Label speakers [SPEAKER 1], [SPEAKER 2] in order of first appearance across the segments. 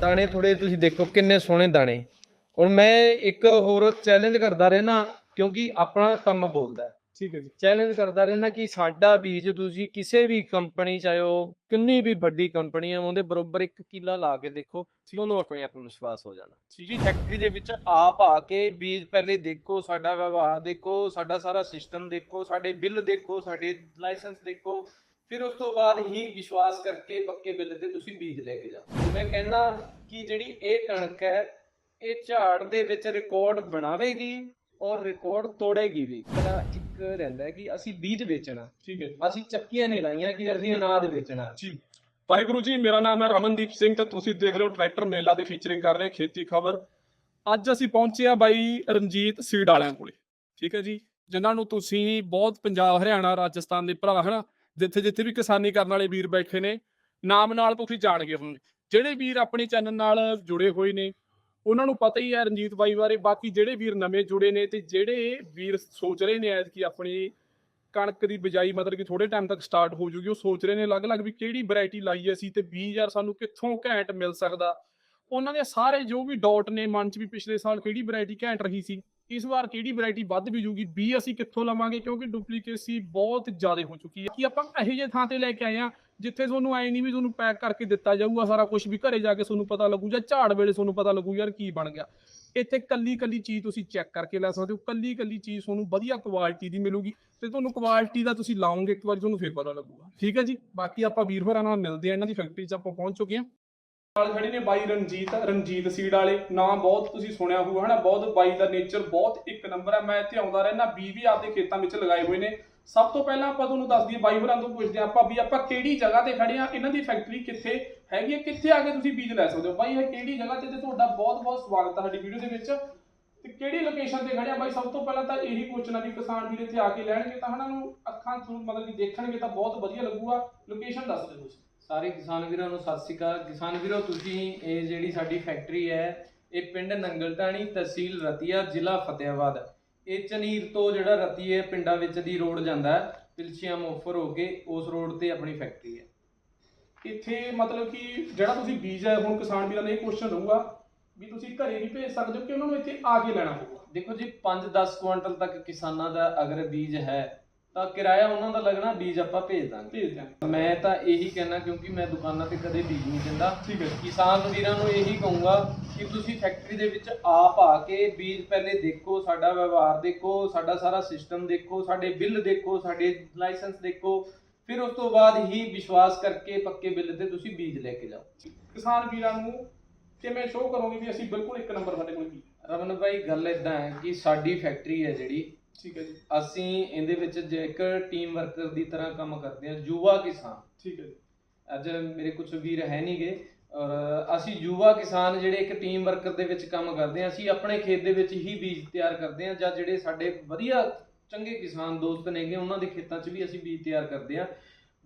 [SPEAKER 1] ਦਾਣੇ ਥੋੜੇ ਤੁਸੀਂ ਦੇਖੋ ਕਿੰਨੇ ਸੋਹਣੇ ਦਾਣੇ। ਹੁਣ ਮੈਂ ਇੱਕ ਹੋਰ ਚੈਲੰਜ ਕਰਦਾ ਰਹਿਣਾ ਕਿਉਂਕਿ ਆਪਣਾ ਕੰਮ ਬੋਲਦਾ ਹੈ।
[SPEAKER 2] ਠੀਕ ਹੈ ਜੀ।
[SPEAKER 1] ਚੈਲੰਜ ਕਰਦਾ ਰਹਿਣਾ ਕਿ ਸਾਡਾ ਬੀਜ ਤੁਸੀਂ ਕਿਸੇ ਵੀ ਕੰਪਨੀ ਚਾਹੇ ਉਹ ਕਿੰਨੀ ਵੀ ਵੱਡੀ ਕੰਪਨੀ ਹੈ ਉਹਦੇ ਬਰੋਬਰ ਇੱਕ ਕਿੱਲਾ ਲਾ ਕੇ ਦੇਖੋ ਤੁਹਾਨੂੰ ਆਪਣੇ ਆਪ ਨੂੰ ਵਿਸ਼ਵਾਸ ਹੋ ਜਾਣਾ। ਜੀ ਫੈਕਟਰੀ ਦੇ ਵਿੱਚ ਆਪ ਆ ਕੇ ਬੀਜ ਪਹਿਲੇ ਦੇਖੋ ਸਾਡਾ ਵਿਵਹਾਰ ਦੇਖੋ ਸਾਡਾ ਸਾਰਾ ਸਿਸਟਮ ਦੇਖੋ ਸਾਡੇ ਬਿੱਲ ਦੇਖੋ ਸਾਡੇ ਲਾਇਸੈਂਸ ਦੇਖੋ ਫਿਰ ਉਸ ਤੋਂ ਬਾਅਦ ਹੀ ਵਿਸ਼ਵਾਸ ਕਰਕੇ ਪੱਕੇ ਬਿੱਲ ਤੇ ਤੁਸੀਂ ਬੀਜ ਲੈ ਕੇ ਜਾਓ। ਮੈਂ ਕਹਿੰਦਾ ਕਿ ਜਿਹੜੀ ਇਹ ਕਣਕ ਹੈ ਇਹ ਝਾੜ ਦੇ ਵਿੱਚ ਰਿਕਾਰਡ ਬਣਾਵੇਗੀ ਔਰ ਰਿਕਾਰਡ ਤੋੜੇਗੀ ਵੀ। ਪਹਿਲਾਂ ਇੱਕ ਰਹਿੰਦਾ ਹੈ ਕਿ ਅਸੀਂ ਬੀਜ ਵੇਚਣਾ।
[SPEAKER 2] ਠੀਕ ਹੈ
[SPEAKER 1] ਅਸੀਂ ਚੱਕੀਆਂ ਨਹੀਂ ਲਾਈਆਂ ਕਿ ਅਸੀਂ ਅਨਾਜ ਵੇਚਣਾ।
[SPEAKER 2] ਜੀ। ਵਾਹਿਗੁਰੂ ਜੀ ਮੇਰਾ ਨਾਮ ਹੈ ਰਮਨਦੀਪ ਸਿੰਘ ਤੇ ਤੁਸੀਂ ਦੇਖ ਰਹੇ ਹੋ ਟਰੈਕਟਰ ਮੇਲਾ ਦੀ ਫੀਚਰਿੰਗ ਕਰ ਰਹੇ ਖੇਤੀ ਖਬਰ। ਅੱਜ ਅਸੀਂ ਪਹੁੰਚੇ ਆ ਬਾਈ ਰਣਜੀਤ ਸੀਡ ਵਾਲਿਆਂ ਕੋਲੇ। ਠੀਕ ਹੈ ਜੀ। ਜਿਨ੍ਹਾਂ ਨੂੰ ਤੁਸੀਂ ਬਹੁਤ ਪੰਜਾਬ ਹਰਿਆਣਾ ਰਾਜਸਥਾਨ ਦੇ ਭਰਾ ਹਨਾ? ਜਿੱਥੇ ਜਿੱਥੇ ਵੀ ਕਿਸਾਨੀ ਕਰਨ ਵਾਲੇ ਵੀਰ ਬੈਠੇ ਨੇ, ਨਾਮ ਨਾਲ ਤੁਸੀਂ ਜਾਣਗੇ ਹੋਣਗੇ ਜਿਹੜੇ ਵੀਰ ਆਪਣੇ ਚੈਨਲ ਨਾਲ ਜੁੜੇ ਹੋਏ ਨੇ, ਉਹਨਾਂ ਨੂੰ ਪਤਾ ਹੀ ਹੈ ਰਣਜੀਤ ਬਾਈ ਬਾਰੇ, ਬਾਕੀ ਜਿਹੜੇ ਵੀਰ ਨਵੇਂ ਜੁੜੇ ਨੇ ਤੇ ਜਿਹੜੇ ਵੀਰ ਸੋਚ ਰਹੇ ਨੇ ਐਤ ਕਿ ਆਪਣੀ ਕਣਕ ਦੀ ਬਿਜਾਈ ਮਤਲਬ ਕਿ ਥੋੜੇ ਟਾਈਮ ਤੱਕ ਸਟਾਰਟ ਹੋ ਜੂਗੀ, ਉਹ ਸੋਚ ਰਹੇ ਨੇ ਅਲੱਗ-ਅਲੱਗ ਵੀ ਕਿਹੜੀ ਵੈਰਾਈਟੀ ਲਾਈਏ ਅਸੀਂ ਤੇ 20000 ਸਾਨੂੰ ਕਿੱਥੋਂ ਘੈਂਟ ਮਿਲ ਸਕਦਾ। ਉਹਨਾਂ ਦੇ ਸਾਰੇ ਜੋ ਵੀ ਡਾਟ ਨੇ, ਮਨ 'ਚ ਵੀ ਪਿਛਲੇ ਸਾਲ ਕਿਹੜੀ ਵੈਰਾਈਟੀ ਘੈਂਟ ਰਹੀ ਸੀ ਇਸ ਵਾਰ ਕਿਹੜੀ ਵੈਰਾਈਟੀ ਵੱਧ ਬੀਜੂਗੀ ਬੀ ਅਸੀਂ ਕਿੱਥੋਂ ਲਵਾਂਗੇ? ਕਿਉਂਕਿ ਡੁਪਲੀਕੇਸੀ ਬਹੁਤ ਜ਼ਿਆਦਾ ਹੋ ਚੁੱਕੀ ਹੈ। ਕਿ ਆਪਾਂ ਇਹੋ ਜਿਹੇ ਥਾਂ ਤੇ ਲੈ ਕੇ ਆਏ ਆ ਜਿੱਥੇ ਤੁਹਾਨੂੰ ਐ ਨਹੀਂ ਵੀ ਤੁਹਾਨੂੰ ਪੈਕ ਕਰਕੇ ਦਿੱਤਾ ਜਾਊਗਾ ਸਾਰਾ ਕੁਝ ਵੀ ਘਰੇ ਜਾ ਕੇ ਤੁਹਾਨੂੰ ਪਤਾ ਲੱਗੂ ਜਾਂ ਝਾੜ ਵੇਲੇ ਤੁਹਾਨੂੰ ਪਤਾ ਲੱਗੂ ਯਾਰ ਕੀ ਬਣ ਗਿਆ। ਇੱਥੇ ਕੱਲੀ ਕੱਲੀ ਚੀਜ਼ ਤੁਸੀਂ ਚੈੱਕ ਕਰਕੇ ਲੈ ਸਕਦੇ ਹੋ। ਕੱਲੀ ਕੱਲੀ ਚੀਜ਼ ਤੁਹਾਨੂੰ ਵਧੀਆ ਕੁਆਲਿਟੀ ਦੀ ਮਿਲੂਗੀ ਤੇ ਤੁਹਾਨੂੰ ਕੁਆਲਿਟੀ ਦਾ ਤੁਸੀਂ ਲਾਉਂਗੇ ਇੱਕ ਵਾਰੀ ਤੁਹਾਨੂੰ ਫਿਰ ਪਤਾ ਲੱਗੂਗਾ। ਠੀਕ ਹੈ ਜੀ? ਬਾਕੀ ਆਪਾਂ ਵੀਰ ਹੋਰਾਂ ਨਾਲ ਮਿਲਦੇ ਆ ਇਹਨਾਂ ਦੀ ਫੈਕਟਰੀ 'ਚ ਆਪਾਂ ਪਹੁੰਚ ਚੁੱਕੇ ਹਾਂ। ਨਾਲ ਖੜੇ ਨੇ ਬਾਈ ਰਣਜੀਤ ਰਣਜੀਤ ਸੀਡ ਵਾਲੇ। ਨਾਮ ਬਹੁਤ ਤੁਸੀਂ ਸੁਣਿਆ ਹੋਊਗਾ ਹਨਾ? ਬਹੁਤ ਬਾਈ ਦਾ ਨੇਚਰ ਬਹੁਤ ਇੱਕ ਨੰਬਰ ਹੈ ਮੈਂ ਇੱਥੇ ਆਉਂਦਾ ਰਹਿਣਾ ਬੀ ਵੀ ਆਪਦੇ ਖੇਤਾਂ ਵਿੱਚ ਲਗਾਏ ਹੋਏ ਨੇ। ਸਭ ਤੋਂ ਪਹਿਲਾਂ ਆਪਾਂ ਤੁਹਾਨੂੰ ਦੱਸ ਦਈਏ, ਬਾਈ ਹੋਰਾਂ ਤੋਂ ਪੁੱਛਦੇ ਆਪਾਂ ਵੀ ਆਪਾਂ ਕਿਹੜੀ ਜਗ੍ਹਾ ਤੇ ਖੜੇ ਆ? ਇਹਨਾਂ ਦੀ ਫੈਕਟਰੀ ਕਿੱਥੇ ਹੈਗੀ ਹੈ ਕਿੱਥੇ ਆ ਕੇ ਤੁਸੀਂ ਬੀਜ ਲੈ ਸਕਦੇ ਹੋ? ਬਾਈ, ਇਹ ਕਿਹੜੀ ਜਗ੍ਹਾ ਤੇ? ਤੇ ਤੁਹਾਡਾ ਬਹੁਤ ਬਹੁਤ ਸਵਾਗਤ ਹੈ ਸਾਡੀ ਵੀਡੀਓ ਦੇ ਵਿੱਚ। ਤੇ ਕਿਹੜੀ ਲੋਕੇਸ਼ਨ ਤੇ ਖੜੇ ਆ? ਬਾਈ, ਸਭ ਤੋਂ ਪਹਿਲਾਂ ਤਾਂ ਇਹੀ ਪੁੱਛਣਾ ਵੀ ਕਿਸਾਨ ਵੀਰ ਇੱਥੇ ਆ ਕੇ ਲੈਣਗੇ ਤਾਂ ਉਹਨਾਂ ਨੂੰ ਅੱਖਾਂ ਤੋਂ ਮਤਲਬ ਕਿ ਦੇਖਣਗੇ ਤਾਂ ਬਹੁਤ ਵਧੀਆ ਲੱਗੂਗਾ। ਲੋਕੇਸ਼ਨ ਦੱਸ ਦਿਓ ਤੁਸੀਂ।
[SPEAKER 1] ਸਾਰੇ ਕਿਸਾਨ ਵੀਰਾਂ ਨੂੰ ਸਤਿ ਸ਼੍ਰੀ ਅਕਾਲ। ਕਿਸਾਨ ਵੀਰੋ, ਤੁਸੀਂ ਇਹ ਜਿਹੜੀ ਸਾਡੀ ਫੈਕਟਰੀ ਹੈ, ਇਹ ਪਿੰਡ ਨੰਗਲਟਾਣੀ ਤਹਿਸੀਲ ਰਤੀਆ, ਜ਼ਿਲ੍ਹਾ ਫਤਿਆਬਾਦ ਇਹ ਚਨੀਰ ਤੋਂ ਜਿਹੜਾ ਰਤੀਏ ਪਿੰਡਾਂ ਵਿੱਚ ਦੀ ਰੋਡ ਜਾਂਦਾ ਹੈ ਮੋਫਰ ਹੋ ਕੇ ਉਸ ਰੋਡ ਤੇ ਆਪਣੀ ਫੈਕਟਰੀ ਹੈ।
[SPEAKER 2] ਇੱਥੇ ਮਤਲਬ ਕਿ ਜਿਹੜਾ ਤੁਸੀਂ ਬੀਜ ਹੈ, ਹੁਣ ਕਿਸਾਨ ਵੀਰਾਂ ਦਾ ਇਹ ਕੁਐਸਚਨ ਰਹੂਗਾ ਵੀ ਤੁਸੀਂ ਘਰੇ ਵੀ ਭੇਜ ਸਕਦੇ ਹੋ ਕਿ ਉਹਨਾਂ ਨੂੰ ਇੱਥੇ ਆ ਕੇ ਲੈਣਾ ਪਊਗਾ?
[SPEAKER 1] ਦੇਖੋ ਜੀ 5-10 ਕੁਇੰਟਲ ਤੱਕ ਕਿਸਾਨਾਂ ਦਾ ਅਗਰ ਬੀਜ ਹੈ ਤਾਂ ਕਿਰਾਇਆ ਉਹਨਾਂ ਦਾ ਲੱਗਣਾ ਬੀਜ ਆਪਾਂ ਭੇਜ ਦਾਂਗੇ।
[SPEAKER 2] ਭੇਜ ਦਿਆਂਗੇ
[SPEAKER 1] ਮੈਂ ਤਾਂ ਇਹੀ ਕਹਿਣਾ ਕਿਉਂਕਿ ਮੈਂ ਦੁਕਾਨਾਂ ਤੇ ਕਦੇ ਬੀਜ ਨਹੀਂ ਦਿੰਦਾ।
[SPEAKER 2] ਠੀਕ ਹੈ।
[SPEAKER 1] ਕਿਸਾਨ ਵੀਰਾਂ ਨੂੰ ਇਹੀ ਕਹੂੰਗਾ ਕਿ ਤੁਸੀਂ ਫੈਕਟਰੀ ਦੇ ਵਿੱਚ ਆਪ ਆ ਕੇ ਬੀਜ ਪਹਿਲੇ ਦੇਖੋ ਸਾਡਾ ਵਿਵਹਾਰ ਦੇਖੋ ਸਾਡਾ ਸਾਰਾ ਸਿਸਟਮ ਦੇਖੋ ਸਾਡੇ ਬਿੱਲ ਦੇਖੋ ਸਾਡੇ ਲਾਇਸੈਂਸ ਦੇਖੋ ਫਿਰ ਉਸ ਤੋਂ ਬਾਅਦ ਹੀ ਵਿਸ਼ਵਾਸ ਕਰਕੇ ਪੱਕੇ ਬਿੱਲ ਤੇ ਤੁਸੀਂ ਬੀਜ ਲੈ ਕੇ ਜਾਓ।
[SPEAKER 2] ਕਿਸਾਨ ਵੀਰਾਂ ਨੂੰ ਕਿਵੇਂ ਸ਼ੋਅ ਕਰੋਗੇ ਵੀ ਅਸੀਂ ਬਿਲਕੁਲ ਇੱਕ ਨੰਬਰ ਸਾਡੇ ਕੋਲ ਬੀਜ ਹੈ।
[SPEAKER 1] ਰਮਨ ਭਾਈ ਗੱਲ ਇਦਾਂ ਹੈ ਕਿ ਸਾਡੀ ਫੈਕਟਰੀ ਹੈ ਜਿਹੜੀ
[SPEAKER 2] ਠੀਕ ਹੈ ਜੀ।
[SPEAKER 1] ਅਸੀਂ ਇਹਦੇ ਵਿੱਚ ਜੇਕਰ ਟੀਮ ਵਰਕਰ ਦੀ ਤਰ੍ਹਾਂ ਕੰਮ ਕਰਦੇ ਹਾਂ ਯੁਵਾ ਕਿਸਾਨ।
[SPEAKER 2] ਠੀਕ ਹੈ ਜੀ।
[SPEAKER 1] ਅੱਜ ਮੇਰੇ ਕੁਝ ਵੀਰ ਹੈ ਨਹੀਂਗੇ ਔਰ ਅਸੀਂ ਯੁਵਾ ਕਿਸਾਨ ਜਿਹੜੇ ਇੱਕ ਟੀਮ ਵਰਕਰ ਦੇ ਵਿੱਚ ਕੰਮ ਕਰਦੇ ਹਾਂ ਅਸੀਂ ਆਪਣੇ ਖੇਤ ਦੇ ਵਿੱਚ ਹੀ ਬੀਜ ਤਿਆਰ ਕਰਦੇ ਹਾਂ ਜਾਂ ਜਿਹੜੇ ਸਾਡੇ ਵਧੀਆ ਚੰਗੇ ਕਿਸਾਨ ਦੋਸਤ ਨੇਗੇ ਉਹਨਾਂ ਦੇ ਖੇਤਾਂ 'ਚ ਵੀ ਅਸੀਂ ਬੀਜ ਤਿਆਰ ਕਰਦੇ ਹਾਂ।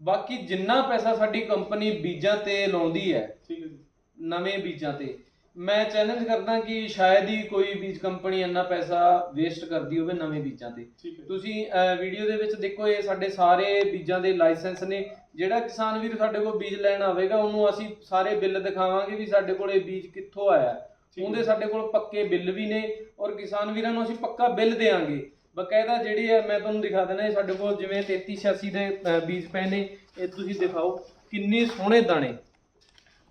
[SPEAKER 1] ਬਾਕੀ ਜਿੰਨਾ ਪੈਸਾ ਸਾਡੀ ਕੰਪਨੀ ਬੀਜਾਂ ਤੇ ਲਾਉਂਦੀ ਹੈ
[SPEAKER 2] ਠੀਕ ਹੈ ਜੀ।
[SPEAKER 1] ਨਵੇਂ ਬੀਜਾਂ ਤੇ ਮੈਂ ਚੈਲੰਜ ਕਰਦਾ ਕਿ ਸ਼ਾਇਦ ਹੀ ਕੋਈ ਬੀਜ ਕੰਪਨੀ ਇੰਨਾ ਪੈਸਾ ਵੇਸਟ ਕਰਦੀ ਹੋਵੇ ਨਵੇਂ ਬੀਜਾਂ ਤੇ। ਤੁਸੀਂ ਵੀਡੀਓ ਦੇ ਵਿੱਚ ਦੇਖੋ ਇਹ ਸਾਡੇ ਸਾਰੇ ਬੀਜਾਂ ਦੇ ਲਾਇਸੈਂਸ ਨੇ। ਜਿਹੜਾ ਕਿਸਾਨ ਵੀਰ ਸਾਡੇ ਕੋਲ ਬੀਜ ਲੈਣ ਆਵੇਗਾ ਉਹਨੂੰ ਅਸੀਂ ਸਾਰੇ ਬਿੱਲ ਦਿਖਾਵਾਂਗੇ ਵੀ ਸਾਡੇ ਕੋਲ ਇਹ ਬੀਜ ਕਿੱਥੋਂ ਆਇਆ। ਉਹਦੇ ਸਾਡੇ ਕੋਲ ਪੱਕੇ ਬਿੱਲ ਵੀ ਨੇ ਔਰ ਕਿਸਾਨ ਵੀਰਾਂ ਨੂੰ ਅਸੀਂ ਪੱਕਾ ਬਿੱਲ ਦੇਵਾਂਗੇ। ਬਕਾਇਦਾ ਜਿਹੜੀ ਹੈ ਮੈਂ ਤੁਹਾਨੂੰ ਦਿਖਾ ਦਿੰਦਾ ਇਹ ਸਾਡੇ ਕੋਲ ਜਿਵੇਂ 3386 ਦੇ ਬੀਜ ਪਏ ਨੇ। ਇਹ ਤੁਸੀਂ ਦਿਖਾਓ ਕਿੰਨੇ ਸੋਹਣੇ ਦਾਣੇ।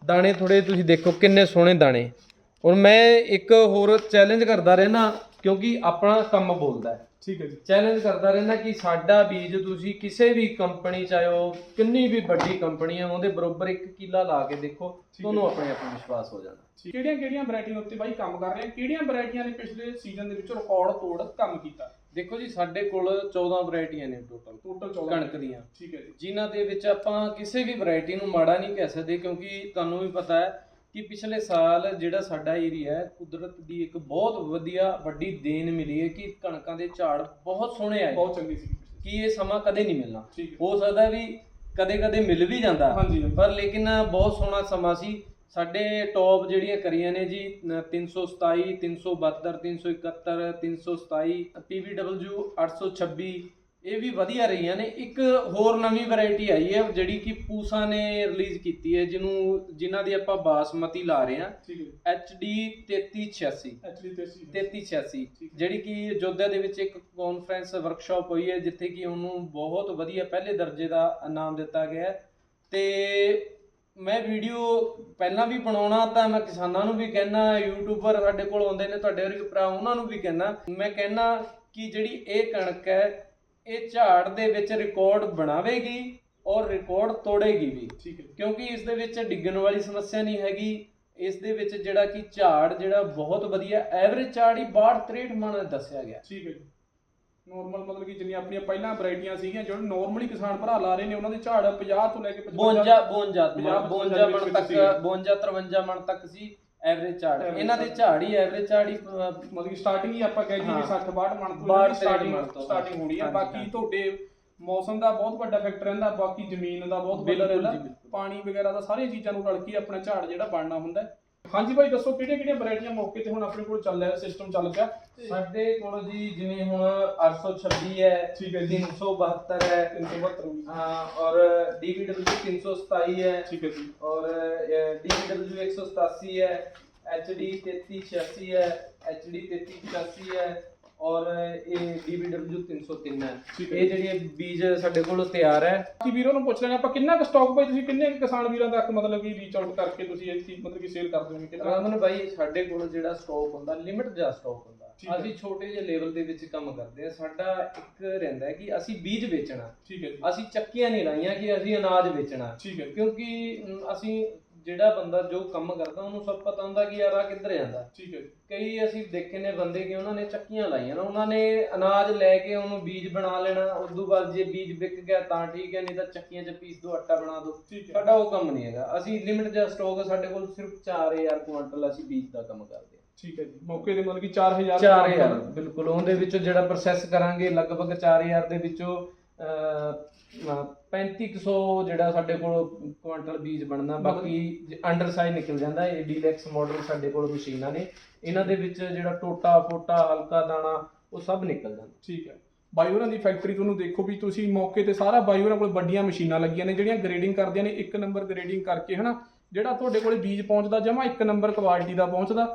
[SPEAKER 1] ਦਾਣੇ ਥੋੜੇ ਤੁਸੀਂ ਦੇਖੋ ਕਿੰਨੇ ਸੋਹਣੇ ਦਾਣੇ। ਹੁਣ ਮੈਂ ਇੱਕ ਹੋਰ ਚੈਲੰਜ ਕਰਦਾ ਰਹਿਣਾ ਕਿਉਂਕਿ ਆਪਣਾ ਕੰਮ ਬੋਲਦਾ ਹੈ।
[SPEAKER 2] ਠੀਕ ਹੈ ਜੀ।
[SPEAKER 1] ਚੈਲੰਜ ਕਰਦਾ ਰਹਿਣਾ ਕਿ ਸਾਡਾ ਬੀਜ ਤੁਸੀਂ ਕਿਸੇ ਵੀ ਕੰਪਨੀ ਚਾਹੇ ਉਹ ਕਿੰਨੀ ਵੀ ਵੱਡੀ ਕੰਪਨੀ ਹੈ ਉਹਦੇ ਬਰੋਬਰ ਇੱਕ ਕਿੱਲਾ ਲਾ ਕੇ ਦੇਖੋ। ਤੁਹਾਨੂੰ ਆਪਣੇ ਆਪ ਨੂੰ ਵਿਸ਼ਵਾਸ ਹੋ ਜਾਣਾ।
[SPEAKER 2] ਕਿਹੜੀਆਂ ਕਿਹੜੀਆਂ ਵੈਰਾਈਟੀਆਂ ਉੱਤੇ ਬਾਈ ਕੰਮ ਕਰ ਰਹੇ ਆ ਕਿਹੜੀਆਂ ਵੈਰਾਈਟੀਆਂ ਨੇ ਪਿਛਲੇ ਸੀਜ਼ਨ ਦੇ ਵਿੱਚ ਰਿਕਾਰਡ ਤੋੜ ਕੰਮ ਕੀਤਾ?
[SPEAKER 1] ਦੇਖੋ ਜੀ ਸਾਡੇ ਕੋਲ 14 ਵੈਰਾਈਟੀਆਂ ਨੇ ਟੋਟਲ
[SPEAKER 2] ਟੋਟਲ 14
[SPEAKER 1] ਕਣਕ ਦੀਆਂ।
[SPEAKER 2] ਠੀਕ ਹੈ ਜੀ।
[SPEAKER 1] ਜਿਨ੍ਹਾਂ ਦੇ ਵਿੱਚ ਆਪਾਂ ਕਿਸੇ ਵੀ ਵੈਰਾਈਟੀ ਨੂੰ ਮਾੜਾ ਨਹੀਂ ਕਹਿ ਸਕਦੇ ਕਿਉਂਕਿ ਤੁਹਾਨੂੰ ਵੀ ਪਤਾ ਹੈ ਕਿ ਪਿਛਲੇ ਸਾਲ ਜਿਹੜਾ ਸਾਡਾ ਏਰੀਆ ਹੈ ਕੁਦਰਤ ਦੀ ਇੱਕ ਬਹੁਤ ਵਧੀਆ ਵੱਡੀ ਦੇਣ ਮਿਲੀ ਹੈ ਕਿ ਕਣਕਾਂ ਦੇ ਝਾੜ ਬਹੁਤ ਸੋਹਣੇ ਆਏ।
[SPEAKER 2] ਬਹੁਤ ਚੰਗੀ ਸੀ।
[SPEAKER 1] ਕਿ ਇਹ ਸਮਾਂ ਕਦੇ ਨਹੀਂ ਮਿਲਣਾ।
[SPEAKER 2] ਹੈ।
[SPEAKER 1] ਸਕਦਾ ਵੀ ਕਦੇ ਕਦੇ ਮਿਲ ਵੀ ਜਾਂਦਾ। ਪਰ ਲੇਕਿਨ ਬਹੁਤ ਸੋਹਣਾ ਸਮਾਂ ਸੀ। ਸਾਡੇ ਟੌਪ ਜਿਹੜੀਆਂ ਕਰੀਆਂ ਨੇ ਜੀ ਨ- 327 372 371 327 PVW 826 ਇਹ ਵੀ ਵਧੀਆ ਰਹੀਆਂ ਨੇ। ਇੱਕ ਹੋਰ ਨਵੀਂ ਵੈਰਾਈਟੀ ਆਈ ਹੈ ਜਿਹੜੀ ਕਿ ਪੂਸਾ ਨੇ ਰਿਲੀਜ਼ ਕੀਤੀ ਹੈ ਜਿਹਨੂੰ ਜਿਨ੍ਹਾਂ ਦੀ ਆਪਾਂ ਬਾਸਮਤੀ ਲਾ ਰਹੇ ਹਾਂ। HD 3386
[SPEAKER 2] ਐਕਚੁਅਲੀ ਤੇ ਸੀ
[SPEAKER 1] 3386
[SPEAKER 2] ਠੀਕ ਹੈ।
[SPEAKER 1] ਜਿਹੜੀ ਕਿ ਜੋਧਾ ਦੇ ਵਿੱਚ ਇੱਕ ਕਾਨਫਰੰਸ ਵਰਕਸ਼ਾਪ ਹੋਈ ਹੈ ਜਿੱਥੇ ਕਿ ਉਹਨੂੰ ਬਹੁਤ ਵਧੀਆ ਪਹਿਲੇ ਦਰਜੇ ਦਾ ਇਨਾਮ ਦਿੱਤਾ ਗਿਆ ਤੇ ਮੈਂ ਵੀਡੀਓ ਪਹਿਲਾਂ ਵੀ ਬਣਾਉਣਾ ਤਾਂ ਮੈਂ ਕਿਸਾਨਾਂ ਨੂੰ ਵੀ ਕਹਿਣਾ ਯੂਟਿਊਬਰ ਸਾਡੇ ਕੋਲ ਆਉਂਦੇ ਨੇ ਤੁਹਾਡੇ ਵਰਗੇ ਭਰਾ ਉਹਨਾਂ ਨੂੰ ਵੀ ਕਹਿਣਾ ਮੈਂ ਕਹਿਣਾ ਕਿ ਜਿਹੜੀ ਇਹ ਕਣਕ ਹੈ ਇਹ ਝਾੜ ਦੇ ਵਿੱਚ ਰਿਕਾਰਡ ਬਣਾਵੇਗੀ ਔਰ ਰਿਕਾਰਡ ਤੋੜੇਗੀ ਵੀ।
[SPEAKER 2] ਠੀਕ ਹੈ।
[SPEAKER 1] ਕਿਉਂਕਿ ਇਸ ਦੇ ਵਿੱਚ ਡਿੱਗਣ ਵਾਲੀ ਸਮੱਸਿਆ ਨਹੀਂ ਹੈਗੀ। ਇਸ ਦੇ ਵਿੱਚ ਜਿਹੜਾ ਕਿ ਝਾੜ ਜਿਹੜਾ ਬਹੁਤ ਵਧੀਆ ਐਵਰੇਜ ਝਾੜ ਹੀ 62 63 ਮਣ ਦੱਸਿਆ ਗਿਆ।
[SPEAKER 2] ਠੀਕ ਹੈ ਨਾਰਮਲ ਮਤਲਬ ਕਿ ਜਿੰਨੀਆਂ ਆਪਣੀਆਂ ਪਹਿਲਾਂ ਵੈਰਾਈਟੀਆਂ ਸੀਗੀਆਂ ਜਿਹੜੇ ਨਾਰਮਲੀ ਕਿਸਾਨ ਭਰਾ ਲਾ ਰਹੇ ਨੇ ਉਹਨਾਂ ਦੇ ਝਾੜ 50 ਤੋਂ ਲੈ ਕੇ
[SPEAKER 1] 52 52
[SPEAKER 2] ਪੰਜਾਹ,
[SPEAKER 1] 52 ਮਣ ਤੱਕ
[SPEAKER 2] ਸੀਗੇ।
[SPEAKER 1] 52 53 ਮਣ ਤੱਕ ਸੀ ਐਵਰੇਜ ਝਾੜ ਇਹਨਾਂ ਦੇ
[SPEAKER 2] ਝਾੜ।
[SPEAKER 1] ਹੀ ਐਵਰੇਜ ਝਾੜ ਹੀ
[SPEAKER 2] ਮਤਲਬ ਕਿ ਸਟਾਰਟਿੰਗ ਹੀ ਆਪਾਂ ਕਹਿ ਜੀ
[SPEAKER 1] ਹਾਂ।
[SPEAKER 2] 60 62 ਮਣ ਤੋਂ
[SPEAKER 1] 62
[SPEAKER 2] ਸਟਾਰਟਿੰਗ। ਸਟਾਰਟਿੰਗ ਹੋਣੀ ਹੈ
[SPEAKER 1] ਹਾਂਜੀ,
[SPEAKER 2] ਬਾਕੀ। ਤੁਹਾਡੇ ਮੌਸਮ ਦਾ ਬਹੁਤ ਵੱਡਾ ਫੈਕਟਰ ਰਹਿੰਦਾ ਬਾਕੀ ਜ਼ਮੀਨ ਦਾ ਬਹੁਤ ਵੱਡਾ ਰਹਿੰਦਾ। ਪਾਣੀ ਵਗੈਰਾ ਦਾ ਸਾਰੀਆਂ ਚੀਜ਼ਾਂ ਨੂੰ ਰਲ ਕੇ ਆਪਣਾ ਝਾੜ ਜਿਹੜਾ ਬਣਨਾ ਹੁੰਦਾ। ਹਾਂਜੀ ਭਾਈ ਦੱਸੋ ਕਿਹੜੀਆਂ ਕਿਹੜੀਆਂ ਵੈਰਾਈਟੀਆਂ ਮੌਕੇ ਤੇ ਹੁਣ ਆਪਣੇ ਕੋਲ ਚੱਲ ਰਿਹਾ ਸਿਸਟਮ ਚੱਲ ਪਿਆ?
[SPEAKER 1] ਸਾਡੇ ਕੋਲ ਜੀ ਜਿਵੇਂ ਹੁਣ 826 ਹੈ
[SPEAKER 2] ਠੀਕ ਹੈ ਜੀ।
[SPEAKER 1] 372 ਹੈ
[SPEAKER 2] 372
[SPEAKER 1] ਹਾਂ ਔਰ DBW 327 ਹੈ
[SPEAKER 2] ਠੀਕ ਹੈ ਜੀ।
[SPEAKER 1] ਔਰ DBW 187 ਹੈ HD 3386 ਹੈ HD 3385 ਹੈ ਔਰ ਇਹ DBW 303 ਹੈ।
[SPEAKER 2] ਠੀਕ ਹੈ।
[SPEAKER 1] ਇਹ ਜਿਹੜੀ ਬੀਜ ਸਾਡੇ ਕੋਲ ਤਿਆਰ ਹੈ।
[SPEAKER 2] ਬਾਕੀ ਵੀਰੋ ਨੂੰ ਪੁੱਛ ਲੈਣਾ ਆਪਾਂ ਕਿੰਨਾ ਕੁ ਸਟਾਕ ਭਾਈ ਤੁਸੀਂ ਕਿੰਨੇ ਕੁ ਕਿਸਾਨ ਵੀਰਾਂ ਤੱਕ ਮਤਲਬ ਕਿ ਰੀਚ ਆਊਟ ਕਰਕੇ ਤੁਸੀਂ ਇਹ ਚੀਜ਼ ਮਤਲਬ ਕਿ ਸੇਲ ਕਰਦੇ ਹੋ ਕਿੰਨਾ?
[SPEAKER 1] ਰਾਮਨ ਭਾਈ ਸਾਡੇ ਕੋਲ ਜਿਹੜਾ ਸਟਾਕ ਹੁੰਦਾ ਲਿਮਿਟ ਦਾ ਸਟਾਕ ਹੁੰਦਾ।
[SPEAKER 2] ਠੀਕ ਹੈ।
[SPEAKER 1] ਅਸੀਂ ਛੋਟੇ ਜਿਹੇ ਲੈਵਲ ਦੇ ਵਿੱਚ ਕੰਮ ਕਰਦੇ ਆ ਸਾਡਾ ਇੱਕ ਰਹਿੰਦਾ ਹੈ ਕਿ ਅਸੀਂ ਬੀਜ ਵੇਚਣਾ।
[SPEAKER 2] ਠੀਕ ਹੈ ਜੀ।
[SPEAKER 1] ਅਸੀਂ ਚੱਕੀਆਂ ਨਹੀਂ ਲਾਈਆਂ ਕਿ ਅਸੀਂ ਅਨਾਜ ਵੇਚਣਾ।
[SPEAKER 2] ਠੀਕ ਹੈ
[SPEAKER 1] ਕਿਉਂਕਿ ਅਮ, ਅਸੀਂ ਜਿਹੜਾ ਬੰਦਾ ਜੋ ਕੰਮ ਕਰਦਾ ਉਹਨੂੰ ਸਭ ਪਤਾ ਹੁੰਦਾ ਕਿ ਯਾਰ ਆ ਕਿੱਧਰ ਜਾਂਦਾ।
[SPEAKER 2] ਠੀਕ ਹੈ
[SPEAKER 1] ਕਈ ਅਸੀਂ ਦੇਖੇ ਨੇ ਬੰਦੇ ਕਿ ਉਹਨਾਂ ਨੇ ਚੱਕੀਆਂ ਲਾਈਆਂ ਨਾ ਉਹਨਾਂ ਨੇ ਅਨਾਜ ਲੈ ਕੇ ਉਹਨੂੰ ਬੀਜ ਬਣਾ ਲੈਣਾ ਉਸ ਤੋਂ ਬਾਅਦ ਜੇ ਬੀਜ ਵਿਕ ਗਿਆ ਤਾਂ ਠੀਕ ਹੈ ਨਹੀਂ ਤਾਂ ਚੱਕੀਆਂ 'ਚ ਪੀਸ ਦੋ ਆਟਾ ਬਣਾ ਦੋ।
[SPEAKER 2] ਠੀਕ ਹੈ।
[SPEAKER 1] ਸਾਡਾ ਉਹ ਕੰਮ ਨਹੀਂ ਹੈਗਾ। ਅਸੀਂ ਲਿਮਿਟ ਜਿਹਾ ਸਟਾਕ ਸਾਡੇ ਕੋਲ ਸਿਰਫ 4000 ਕੁਇੰਟਲ ਅਸੀਂ ਬੀਜ ਦਾ ਕੰਮ ਕਰਦੇ
[SPEAKER 2] ਠੀਕ ਹੈ ਜੀ। ਮੌਕੇ ਤੇ ਮਤਲਬ ਕਿ 4000
[SPEAKER 1] ਹਾਂ 4000 ਬਿਲਕੁਲ। ਉਹਦੇ ਵਿੱਚੋਂ ਜਿਹੜਾ ਪ੍ਰੋਸੈਸ ਕਰਾਂਗੇ ਲਗਭਗ 4000 ਦੇ ਵਿੱਚੋਂ 3500 ਜਿਹੜਾ ਸਾਡੇ ਕੋਲ ਕੁਇੰਟਲ ਬੀਜ ਬਣਦਾ ਬਾਕੀ ਅੰਡਰ ਸਾਈਜ਼ ਨਿਕਲ ਜਾਂਦਾ, ਇਹ ਡੀਲੈਕਸ ਮਾਡਲ ਸਾਡੇ ਕੋਲ ਮਸ਼ੀਨਾਂ ਨੇ। ਇਹਨਾਂ ਦੇ ਵਿੱਚ ਜਿਹੜਾ ਟੋਟਾ, ਫੋਟਾ, ਹਲਕਾ ਦਾਣਾ, ਉਹ ਸਭ ਨਿਕਲ ਜਾਂਦਾ।
[SPEAKER 2] ਠੀਕ ਹੈ। ਬਾਈ ਦੀ ਫੈਕਟਰੀ ਤੁਹਾਨੂੰ ਦੇਖੋ ਵੀ ਤੁਸੀਂ ਮੌਕੇ ਤੇ ਸਾਰਾ ਬਾਈ ਕੋਲ ਵੱਡੀਆਂ ਮਸ਼ੀਨਾਂ ਲੱਗੀਆਂ ਨੇ, ਜਿਹੜੀਆਂ ਗ੍ਰੇਡਿੰਗ ਕਰਦੀਆਂ ਨੇ, ਇੱਕ ਨੰਬਰ ਗ੍ਰੇਡਿੰਗ ਕਰਕੇ, ਹਨਾ? ਜਿਹੜਾ ਤੁਹਾਡੇ ਕੋਲੇ ਬੀਜ ਪਹੁੰਚਦਾ, ਜਮਾ ਇੱਕ ਨੰਬਰ ਕੁਆਲਿਟੀ ਦਾ ਪਹੁੰਚਦਾ।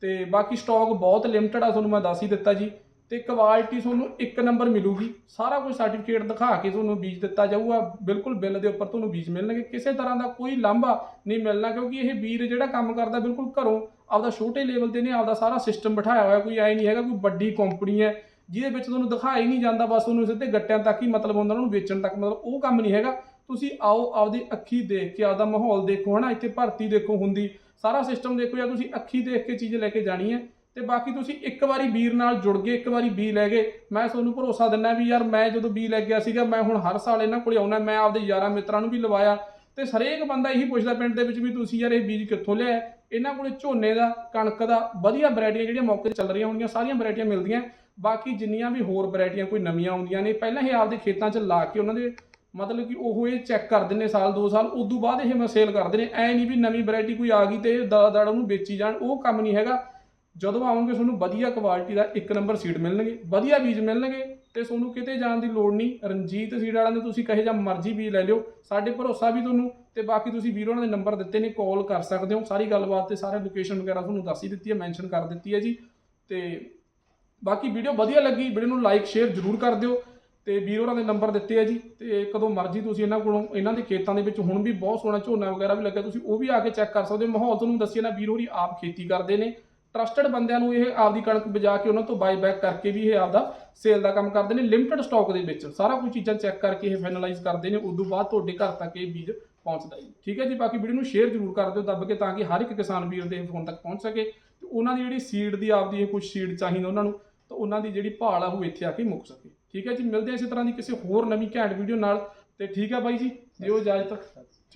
[SPEAKER 2] ਤੇ ਬਾਕੀ ਸਟਾਕ ਬਹੁਤ ਲਿਮਟਿਡ ਆ, ਤੁਹਾਨੂੰ ਮੈਂ ਦੱਸ ਹੀ ਦਿੱਤਾ ਜੀ। ਤੇ ਕੁਆਲਿਟੀ ਤੁਹਾਨੂੰ ਇੱਕ ਨੰਬਰ ਮਿਲੂਗੀ। ਸਾਰਾ ਕੁਝ ਸਰਟੀਫਿਕੇਟ ਦਿਖਾ ਕੇ ਤੁਹਾਨੂੰ ਬੀਜ ਦਿੱਤਾ ਜਾਊਗਾ। ਬਿਲਕੁਲ ਬਿੱਲ ਦੇ ਉੱਪਰ ਤੁਹਾਨੂੰ ਬੀਜ ਮਿਲਣਗੇ। ਕਿਸੇ ਤਰ੍ਹਾਂ ਦਾ ਕੋਈ ਲਾਂਭਾ ਨਹੀਂ ਮਿਲਣਾ ਕਿਉਂਕਿ ਇਹ ਵੀਰ ਜਿਹੜਾ ਕੰਮ ਕਰਦਾ ਬਿਲਕੁਲ ਘਰੋਂ ਆਪਦਾ ਛੋਟੇ ਲੈਵਲ ਤੇ ਨੇ ਆਪਦਾ ਸਾਰਾ ਸਿਸਟਮ ਬਿਠਾਇਆ ਹੋਇਆ। ਕੋਈ ਐ ਨਹੀਂ ਹੈਗਾ, ਕੋਈ ਵੱਡੀ ਕੰਪਨੀ ਹੈ, ਜਿਹਦੇ ਵਿੱਚ ਤੁਹਾਨੂੰ ਦਿਖਾਇਆ ਹੀ ਨਹੀਂ ਜਾਂਦਾ। ਬਸ ਉਹਨੂੰ ਸਿੱਧੇ ਗੱਟਿਆਂ ਤੱਕ ਹੀ ਮਤਲਬ ਹੁੰਦਾ ਉਹਨੂੰ ਵੇਚਣ ਤੱਕ ਮਤਲਬ ਉਹ ਕੰਮ ਨਹੀਂ ਹੈਗਾ। ਤੁਸੀਂ ਆਓ, ਆਪਦੀ ਅੱਖੀ ਦੇਖ ਕੇ, ਆਪਦਾ ਮਾਹੌਲ ਦੇਖੋ, ਹਨਾ। ਇੱਥੇ ਭਰਤੀ ਦੇਖੋ ਹੁੰਦੀ। ਸਾਰਾ ਸਿਸਟਮ ਦੇਖੋ ਜਾਂ ਤੁਸੀਂ ਅੱਖੀ ਦੇਖ ਕੇ ਚੀਜ਼ ਲੈ ਕੇ ਜਾਣੀ ਹੈ। ਤੇ ਬਾਕੀ ਤੁਸੀਂ ਇੱਕ ਵਾਰੀ ਵੀਰ ਨਾਲ ਜੁੜ ਗਏ, ਇੱਕ ਵਾਰੀ ਬੀ ਲੈ ਗਏ। ਮੈਂ ਤੁਹਾਨੂੰ ਭਰੋਸਾ ਦਿੰਦਾ ਵੀ ਯਾਰ ਮੈਂ ਜਦੋਂ ਬੀ ਲੈ ਗਿਆ ਸੀਗਾ, ਮੈਂ ਹੁਣ ਹਰ ਸਾਲ ਇਹਨਾਂ ਕੋਲੇ ਆਉਣਾ, ਮੈਂ ਆਪਦੇ ਯਾਰਾਂ ਮਿੱਤਰਾਂ ਨੂੰ ਵੀ ਲਵਾਇਆ। ਤੇ ਹਰੇਕ ਬੰਦਾ ਇਹੀ ਪੁੱਛਦਾ ਪਿੰਡ ਦੇ ਵਿੱਚ ਵੀ ਤੁਸੀਂ ਯਾਰ ਇਹ ਬੀਜ ਕਿੱਥੋਂ ਲਿਆ ਇਹਨਾਂ ਕੋਲੇ ਝੋਨੇ ਦਾ, ਕਣਕ ਦਾ ਵਧੀਆ ਵੈਰਾਈਟੀਆਂ ਜਿਹੜੀਆਂ ਮੌਕੇ ਤੇ ਚੱਲ ਰਹੀਆਂ ਹੋਣਗੀਆਂ, ਸਾਰੀਆਂ ਵੈਰਾਈਟੀਆਂ ਮਿਲਦੀਆਂ। ਬਾਕੀ ਜਿੰਨੀਆਂ ਵੀ ਹੋਰ ਵੈਰਾਈਟੀਆਂ ਕੋਈ ਨਵੀਆਂ ਆਉਂਦੀਆਂ ਨੇ, ਪਹਿਲਾਂ ਹੀ ਆਪਦੇ ਖੇਤਾਂ 'ਚ ਲਾ ਕੇ ਉਹਨਾਂ ਦੇ ਮਤਲਬ ਕਿ ਉਹ ਇਹ ਚੈੱਕ ਕਰਦੇ ਨੇ ਸਾਲ, ਦੋ ਸਾਲ, ਉਦੋਂ ਬਾਅਦ ਇਹ ਸੇਲ ਕਰਦੇ ਨੇ। ਐ ਨਹੀਂ ਵੀ ਨਵੀਂ ਵੈਰਾਈਟੀ ਕੋਈ ਆ ਗਈ ਤੇ ਦੜਾ ਦੜ ਉਹਨੂੰ ਵੇਚੀ ਜਾਣ, ਉਹ ਕੰਮ ਨਹੀਂ ਹੈਗਾ। ਜਦੋਂ ਆਉਂਗੇ ਤੁਹਾਨੂੰ ਵਧੀਆ ਕੁਆਲਿਟੀ ਦਾ ਇੱਕ ਨੰਬਰ ਸੀਡ ਮਿਲਣਗੇ, ਵਧੀਆ ਬੀਜ ਮਿਲਣਗੇ ਤੇ ਤੁਹਾਨੂੰ ਕਿਤੇ ਜਾਣ ਦੀ ਲੋੜ ਨਹੀਂ। ਰਣਜੀਤ ਸੀਡ ਵਾਲਿਆਂ ਦੇ ਤੁਸੀਂ ਕਹੇ ਜਾਂ ਮਰਜ਼ੀ ਬੀਜ ਲੈ ਲਿਓ, ਸਾਡੇ ਭਰੋਸਾ ਵੀ ਤੁਹਾਨੂੰ ਤੇ ਬਾਕੀ ਤੁਸੀਂ ਵੀਰੋ ਦੇ ਨੰਬਰ ਦਿੱਤੇ ਨੇ ਕਾਲ ਕਰ ਸਕਦੇ ਹੋ। ਸਾਰੀ ਗੱਲਬਾਤ ਤੇ ਸਾਰੇ ਲੋਕੇਸ਼ਨ ਵਗੈਰਾ ਤੁਹਾਨੂੰ ਦੱਸ ਹੀ ਦਿੱਤੀ ਹੈ ਮੈਂਸ਼ਨ ਕਰ ਦਿੱਤੀ ਹੈ ਜੀ। ਤੇ ਬਾਕੀ ਵੀਡੀਓ ਵਧੀਆ ਲੱਗੀ, ਵੀਡੀਓ ਨੂੰ ਲਾਈਕ ਸ਼ੇਅਰ ਜ਼ਰੂਰ ਕਰ ਦਿਓ ਤੇ ਵੀਰ ਹੋਰਾਂ ਦੇ ਨੰਬਰ ਦਿੱਤੇ ਆ ਜੀ। ਤੇ ਕਦੋਂ ਮਰਜ਼ੀ ਤੁਸੀਂ ਇਹਨਾਂ ਕੋਲੋਂ, ਇਹਨਾਂ ਦੇ ਖੇਤਾਂ ਦੇ ਵਿੱਚ ਹੁਣ ਵੀ ਬਹੁਤ ਸੋਹਣਾ ਝੋਨਾ ਵਗੈਰਾ ਵੀ ਲੱਗਿਆ, ਤੁਸੀਂ ਉਹ ਵੀ ਆ ਕੇ ਚੈੱਕ ਕਰ ਸਕਦੇ ਹੋ। ਮਾਹੌਲ ਤੁਹਾਨੂੰ ਦੱਸਿਆ ਨਾ, ਵੀਰ ਹੋਰੀ ਆਪ ਖੇਤੀ ਕਰਦੇ ਨੇ। ਟਰਸਟਡ ਬੰਦਿਆਂ ਨੂੰ ਇਹ ਆਪਦੀ ਕਣਕ ਬਜਾ ਕੇ ਉਹਨਾਂ ਤੋਂ ਬਾਈ ਬੈਕ ਕਰਕੇ ਵੀ ਇਹ ਆਪਦਾ ਸੇਲ ਦਾ ਕੰਮ ਕਰਦੇ ਨੇ ਲਿਮਟਿਡ ਸਟਾਕ ਦੇ ਵਿੱਚ। ਸਾਰਾ ਕੁਝ ਚੀਜ਼ਾਂ ਚੈੱਕ ਕਰਕੇ ਇਹ ਫਾਈਨਲਾਈਜ਼ ਕਰਦੇ ਨੇ ਉਸ ਤੋਂ ਬਾਅਦ ਤੁਹਾਡੇ ਘਰ ਤੱਕ ਇਹ ਬੀਜ ਪਹੁੰਚਦਾ ਜੀ। ਠੀਕ ਹੈ ਜੀ, ਬਾਕੀ ਵੀਡੀਓ ਨੂੰ ਸ਼ੇਅਰ ਜ਼ਰੂਰ ਕਰ ਦਿਓ ਦੱਬ ਕੇ ਤਾਂ ਕਿ ਹਰ ਇੱਕ ਕਿਸਾਨ ਵੀਰ ਦੇ ਫੋਨ ਤੱਕ ਪਹੁੰਚ ਸਕੇ। ਤੇ ਉਹਨਾਂ ਦੀ ਜਿਹੜੀ ਸੀਡ ਦੀ ਆਪਦੀ ਇਹ ਕੁਝ ਸੀਡ ਚਾਹੀਦਾ ਉਹਨਾਂ ਨੂੰ, ਤਾਂ ਉਹਨਾਂ ਦੀ ਜਿਹੜੀ ਭਾਲ ਆ ਉਹ ਇੱਥੇ ਆ ਕੇ ਮੁੱਕ ਸਕੇ। ਠੀਕ ਹੈ ਜੀ, ਮਿਲਦੇ ਆ ਇਸੇ ਤਰ੍ਹਾਂ ਦੀ ਕਿਸੇ ਹੋਰ ਨਵੀਂ ਘੈਂਟ ਵੀਡੀਓ ਨਾਲ। ਤੇ ਠੀਕ ਹੈ ਬਾਈ ਜੀ, ਦਿਓ ਇਜਾਜ਼ਤ।